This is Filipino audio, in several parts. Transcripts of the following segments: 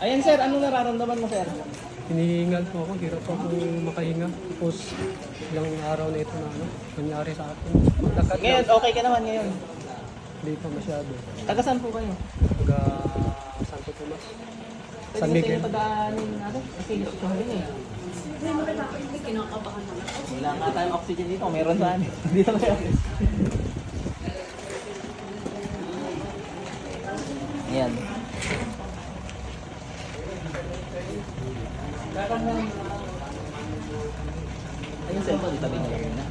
Ayan sir, anong nararamdaman mo sir? Hinihingal po ako, hirap ako makahinga. Tapos ilang araw na ito na ano, nangyari sa akin. Maglakad Ngayon, lang, okay ka naman ngayon. hindi pa masyado. Taga saan po kayo? Taga Santo Tomas. Pwede San Miguel. tayo padaanin natin. Kasi gusto ko rin eh. Kinakabahan naman. Wala nga tayong oxygen dito. Meron saan. dito kayo. Ayan. Ayun cellphone, itabi niyo lang muna.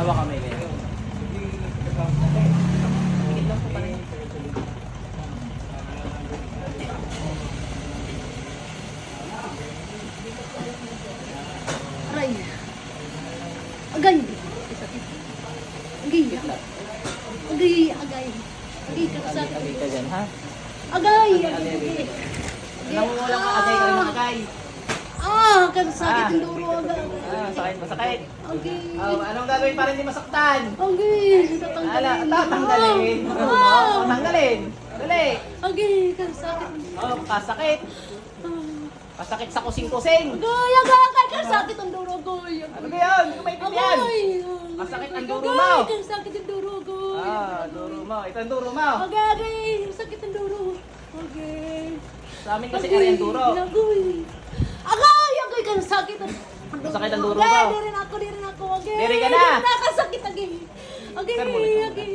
Awa kami ngayon. Tingin lang po pala yun. Aray. Agay. Agay. Agay. Agay. Agay ka sa Agay ka dyan, ha? Agay. Agay. Nangungulang ka agay ka rin agay. Ah, kasakit Ah. ang duro agay. Ah, sakit, masakit. Agay. Oh, anong gagawin para hindi masaktan? Agay. Ala, Tatanggalin. tatanggalin. Ah. Oh, tanggalin. Dali. Agay. Kasakit. Oh, kasakit. Kasakit sa kusing-kusing. Agay. Agay. Agay. Kasakit ang duro agay. Ano ba yun? Hindi ko maintindihan. Agay. Masakit ang duro Agay. mo. Kasakit ang duro agay. Ah, duro mo. Ito ang duro mo. Agay. Agay. Sakit ang duro. Agay. Sa amin kasi kaya ang duro. Agay. Agay. Agay. Kasakit ang Masakit ang duro Agay. mo. Di rin ako. Di rin ako. Agay. Di rin ka na. Nakasakit. Agay. Agay. Agay.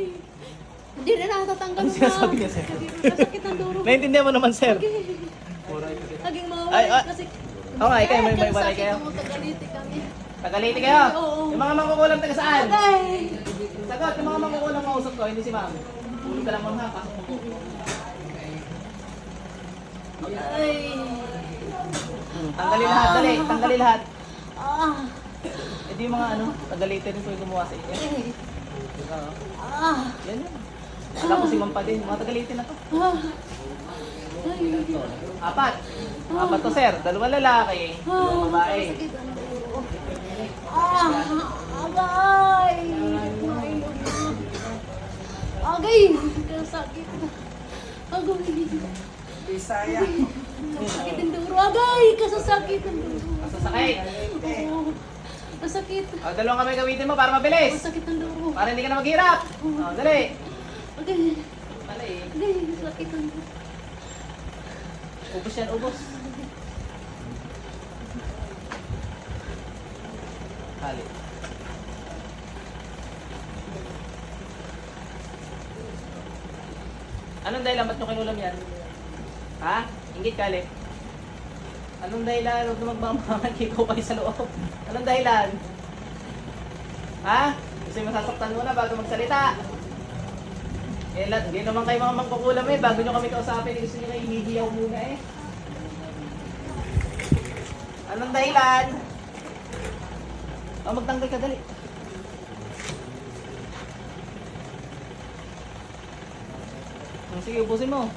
Di rin natatanggal Ano sinasabi niya, sir? Kasakit ang duro. Naintindihan mo naman, sir. Agay. Aging mawawala Ay, ay. kasi. Nga, ikaw may may balay kayo. ang magkagaliti kami. Tagaliti kayo. Oo. Yung mga mangkukulam taga saan? Agay. Sagot, yung mga mangkukulam mausap ko, hindi si ma'am. Tulog ka lang muna, pasok mo. Ay. Hmm, Tanggalin lahat, dali. Tanggalin lahat. Ah. Eh di yung mga ano, tagalite rin po yung gumawa sa inyo. Eh. Oo. Ah. Yan yan. Alam ko si ma'am pa din, mga tagalite na to. Ah. Ay. Apat. Apat to sir, dalawa lalaki, dalawang babae. Sakit. Ah. Agay. Agay. Kasakit. Agay. Bisaya. Kasakit ang duro. Agay. Kasasakit ang duro. Masasakit. Oo. Masakit. O, dalawang kamay gamitin mo para mabilis. Masakit ang duro. Para hindi ka na maghirap. O, dali. Agay. Dali. Agay. Masakit ang duro. Ubus yan, ubos. Hali. Anong dahilan? Ba't nyo kinulam yan? Ha? Ingit kali. Anong dahilan? Huwag na magmamahal kayo sa loob. Anong dahilan? Ha? Kasi masasaktan mo na bago magsalita. Eh, lahat, hindi naman kayo mga mangkukulam eh. Bago nyo kami kausapin, eh, gusto nyo kayo hinihiyaw muna eh. Anong dahilan? O, magtanggal ka, dali. O, sige, ubusin mo.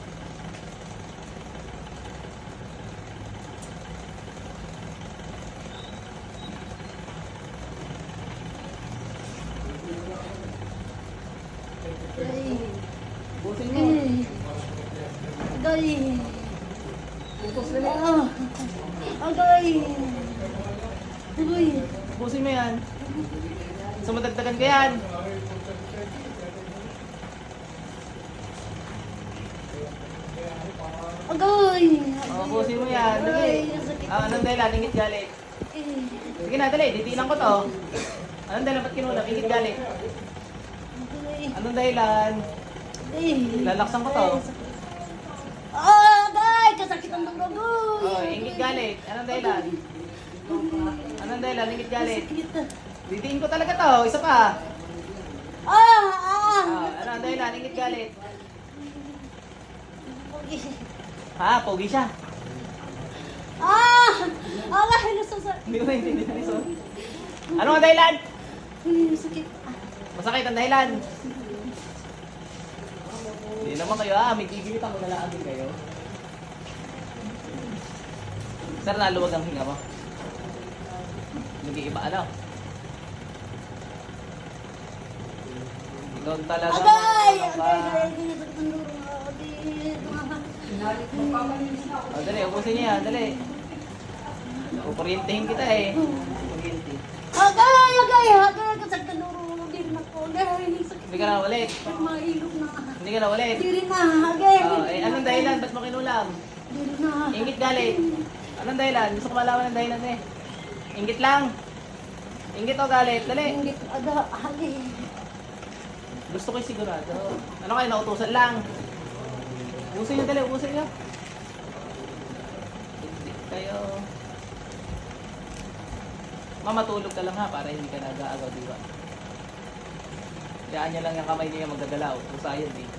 Agay. Ubusin mo. Agay. Ah. Agay. Agay. Ubusin mo yan. Sumadagdagan ko yan. Agay. O, ubusin mo yan. Sakit. Ah, anong dahilan? Ingit galit. Eh. Sige na, dali. Ditinan ko to. Anong dahilan? Ba't kinulam? Ingit galit. Anong dahilan? Agay. Lalaksan ko to. Ah, agay. Kasakit ang dugo. Oh, ingit galit. Anong dahilan? Anong dahilan? Ingit galit. Sakit. Didiin ko talaga to. Isa pa. Ah, ah. Ah, ano ang dahilan? Ingit galit. Agay. Ha? Pogi siya. Ah! Agay. Nasasakit. Hindi ko naintindihan. Sorry. Ano ang dahilan? Ay, sakit. Ah. Masakit ang dahilan. Hindi naman kayo ah. May gigilit ako na lang kayo. Sir, naluwag ang hinga mo. Nag-iiba ano? Ikaw talaga. Agay! Agay! Agay! Oh, dali, ubusin niya. Dali. Kukuryentihin kita eh. Kuryente. Agay! Agay! Agay! Duro. Hindi rin ako. Agay! Hindi ka na ulit. Mailog na. Hindi ka na ulit. Hindi rin na. Agay! Oh, eh, anong dahilan? Ba't mo kinulam? Hindi rin na. Ingit galit. Anong dahilan? Gusto ko malaman ng dahilan eh. Ingit lang. Ingit o galit. Dali. Hindi. Aga. Agay. Gusto ko yung sigurado. Ano kayo, nautusan lang. Ubusin nyo dali, ubusin nyo. Hindi kayo. Mamatulog ka lang ha, para hindi ka nag-aagaw, di ba? Kayaan niya lang yung kamay niya magdagalaw. Usa yun eh.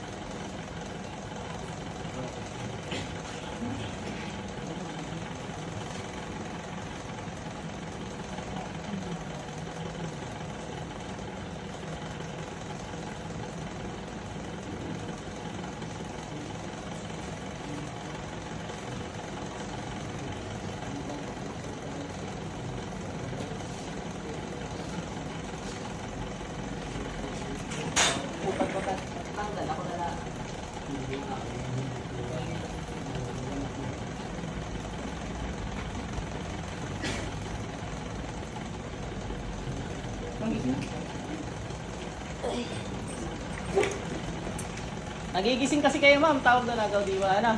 Nagigising kasi kayo ma'am, tawag na nagaw diwa, ano?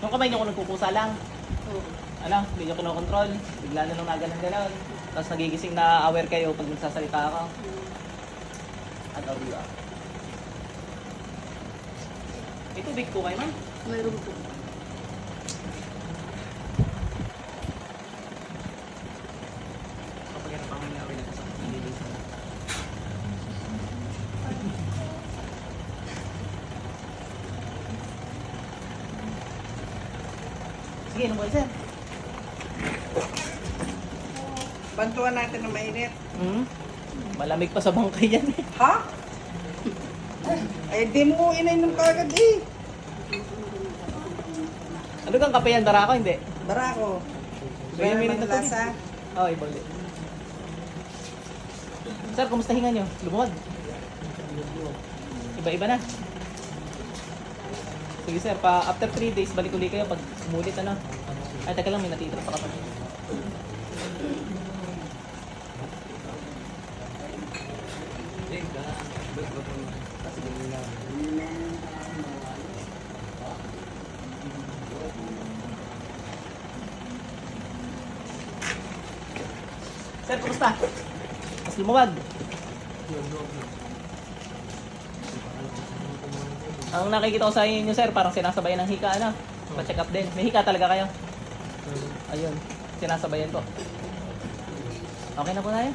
Yung kamay niyo kung nagkukusa lang, ano, hindi niyo kinokontrol, bigla na lang nagalan galaw. Tapos nagigising na aware kayo pag nagsasalita ako. At oh, diba? Ito big po kayo ma'am. Mayroon po. Kapag yan ang pangyayari na sa nililisan. Sige, ano ba sir? Bantuan natin ng mainit. Hmm? Malamig pa sa bangkay yan eh. Ha? Ay, di mo inainom kagad eh. Ano kang kape yan? Barako? Hindi. Barako. Gaya Gaya minute na lasa. Oo, oh, iba ulit. Sir, kumusta hinga nyo? Lumuwag. Iba-iba na. Sige sir, pa after 3 days, balik ulit kayo pag umulit ano. Ay, teka lang, may natitira pa kapag. Sir, kumusta? Mas lumuwag. Ang nakikita ko sa inyo, sir, parang sinasabayan ng hika, ano? Pa-check up din. May hika talaga kayo? Ayun, sinasabayan ko. Okay na po tayo?